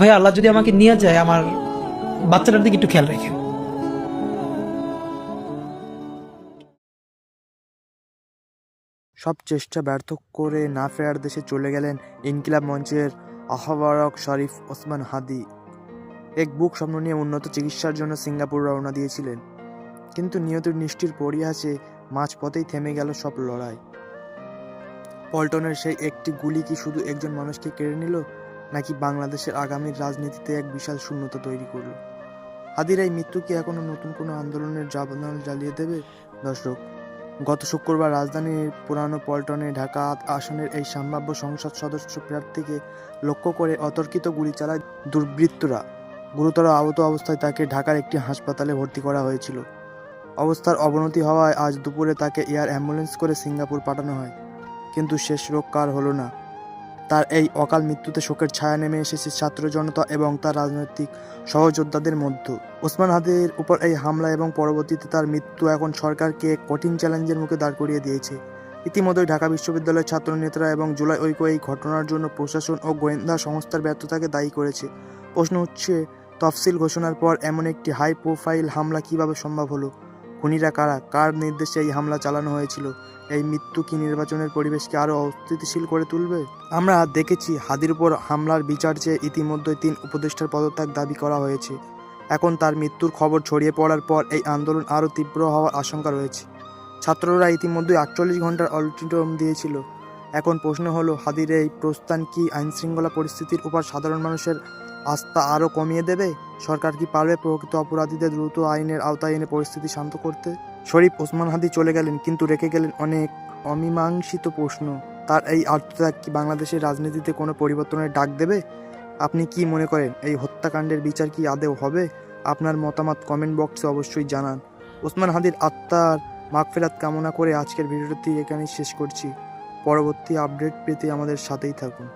ভাই আল্লাহ যদি আমাকে নিয়ে যায়, আমার বাচ্চাটার দিকে একটু খেয়াল রাখেন। সব চেষ্টা ব্যর্থ করে না ফেরার দেশে চলে গেলেন ইনকিলাব মঞ্চের আহ্বায়ক শরীফ ওসমান হাদি। এক বুক স্বপ্ন নিয়ে উন্নত চিকিৎসার জন্য সিঙ্গাপুর রওনা দিয়েছিলেন। কিন্তু নিয়তির নিষ্ঠির পরিহাসে মাঝপথেই থেমে গেল সব লড়াই। পল্টনের সেই একটি গুলি কি শুধু একজন মানুষকে কেড়ে নিল? নাকি বাংলাদেশের আগামীর রাজনীতিতে এক বিশাল শূন্যতা তৈরি করল? হাদির এই মৃত্যু কি এখনও নতুন কোনো আন্দোলনের জাবানল জ্বালিয়ে দেবে? দর্শক, গত শুক্রবার রাজধানীর পুরানো পল্টনে ঢাকা আসনের এই সম্ভাব্য সংসদ সদস্য প্রার্থীকে লক্ষ্য করে অতর্কিত গুলি চালায় দুর্বৃত্তরা। গুরুতর আহত অবস্থায় তাকে ঢাকার একটি হাসপাতালে ভর্তি করা হয়েছিল। অবস্থার অবনতি হওয়ায় আজ দুপুরে তাকে এয়ার অ্যাম্বুলেন্স করে সিঙ্গাপুর পাঠানো হয়। কিন্তু শেষ রক্ষা আর হলো না? তার এই অকাল মৃত্যুতে শোকের ছায়া নেমে এসেছে ছাত্র জনতা এবং তার রাজনৈতিক সহযোদ্ধাদের মধ্যে। ওসমান হাদির উপর এই হামলা এবং পরবর্তীতে তার মৃত্যু এখন সরকারকে কঠিন চ্যালেঞ্জের মুখে দাঁড় করিয়ে দিয়েছে। ইতিমধ্যেই ঢাকা বিশ্ববিদ্যালয়ের ছাত্রনেতারা এবং জুলাই ঐক্য এই ঘটনার জন্য প্রশাসন ও গোয়েন্দা সংস্থার ব্যর্থতাকে দায়ী করেছে। প্রশ্ন হচ্ছে তফসিল ঘোষণার পর এমন একটি হাই প্রোফাইল হামলা কীভাবে সম্ভব হলো? খুনিরা কারা? কার নির্দেশে এই হামলা চালানো হয়েছিল? এই মৃত্যু কি নির্বাচনের পরিবেশকে আরও অস্থিতিশীল করে তুলবে? আমরা দেখেছি হাদির উপর হামলার বিচার চেয়ে ইতিমধ্যে তিন উপদেষ্টার পদত্যাগ দাবি করা হয়েছে। এখন তার মৃত্যুর খবর ছড়িয়ে পড়ার পর এই আন্দোলন আরও তীব্র হওয়ার আশঙ্কা রয়েছে। ছাত্ররা ইতিমধ্যে আটচল্লিশ ঘণ্টার অল্টিটম দিয়েছিল। এখন প্রশ্ন হলো, হাদির এই প্রস্থান কি আইনশৃঙ্খলা পরিস্থিতির উপর সাধারণ মানুষের আস্থা আরও কমিয়ে দেবে? সরকার কি পারবে প্রকৃত অপরাধীদের দ্রুত আইনের আওতায় এনে পরিস্থিতি শান্ত করতে? শরীফ ওসমান হাদি চলে গেলেন, কিন্তু রেখে গেলেন অনেক অমীমাংসিত প্রশ্ন। তার এই আত্মত্যাগ কি বাংলাদেশের রাজনীতিতে কোনো পরিবর্তনের ডাক দেবে? আপনি কি মনে করেন এই হত্যাকাণ্ডের বিচার কি আদেও হবে? আপনার মতামত কমেন্ট বক্সে অবশ্যই জানান। ওসমান হাদির আত্মার মাগফেরাত কামনা করে আজকের ভিডিওটি এখানেই শেষ করছি। পরবর্তী আপডেট পেতে আমাদের সাথেই থাকুন।